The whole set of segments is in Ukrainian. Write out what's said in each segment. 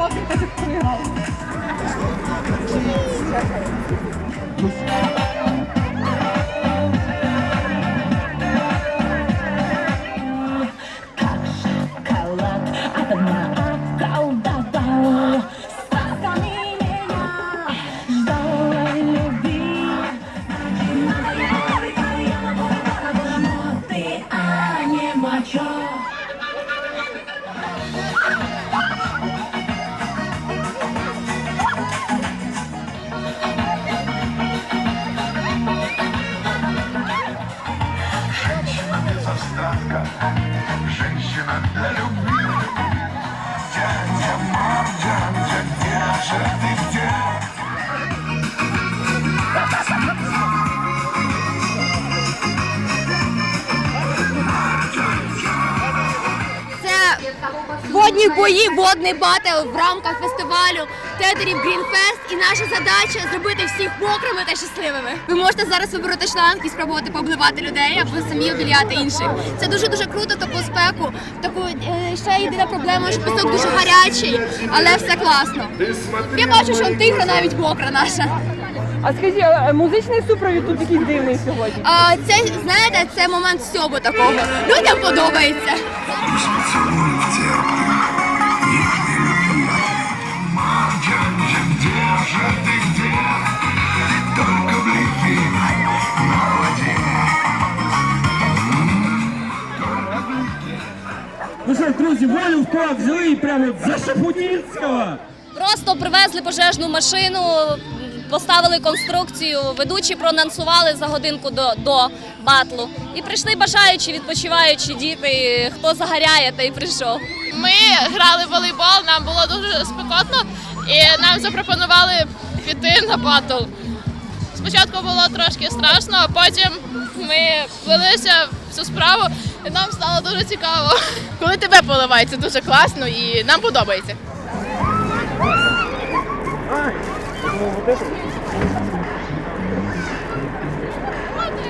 猫现在就可。Era водні бої, водний батл в рамках фестивалю Тетерів Грінфест. І наша задача зробити всіх мокрими та щасливими. Ви можете зараз вибороти шланг і спробувати побливати людей або самі обіляти інших. Це дуже дуже круто, таку спеку. Таку е, ще єдина проблема, що пісок дуже гарячий, але все класно. Я бачу, що тигра навіть мокра наша. А скажіть, музичний супровід тут якийсь дивний сьогодні. А це знаєте, це момент сьобу такого. Людям подобається. Ну що друзі, волю в кулак взяли і прямо за Шапутінського. Просто привезли пожежну машину, поставили конструкцію, ведучі проанонсували за годинку до, до батлу. І прийшли бажаючі, відпочиваючі діти, хто загоряє, той прийшов. Ми грали в волейбол, нам було дуже спекотно, і нам запропонували піти на батл. Спочатку було трошки страшно, а потім ми влилися в цю справу, нам стало дуже цікаво. Коли тебе поливають, це дуже класно і нам подобається. Батл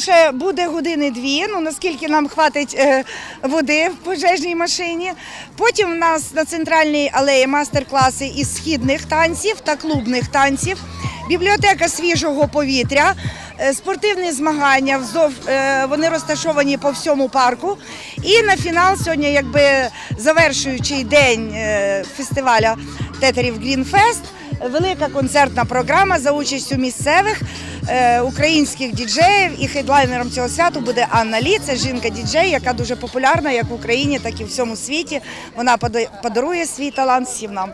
ще буде години дві, ну наскільки нам хватить е, води в пожежній машині. Потім у нас на центральній алеї мастер-класи із східних танців та клубних танців, бібліотека свіжого повітря, е, спортивні змагання. Вздов е, вони розташовані по всьому парку. І на фінал сьогодні, якби завершуючий день фестиваля тетерів Грінфест. Велика концертна програма за участю місцевих е, українських діджеїв і хедлайнером цього святу буде Анна Лі. Це жінка-діджей, яка дуже популярна як в Україні, так і в всьому світі. Вона пода- подарує свій талант всім нам.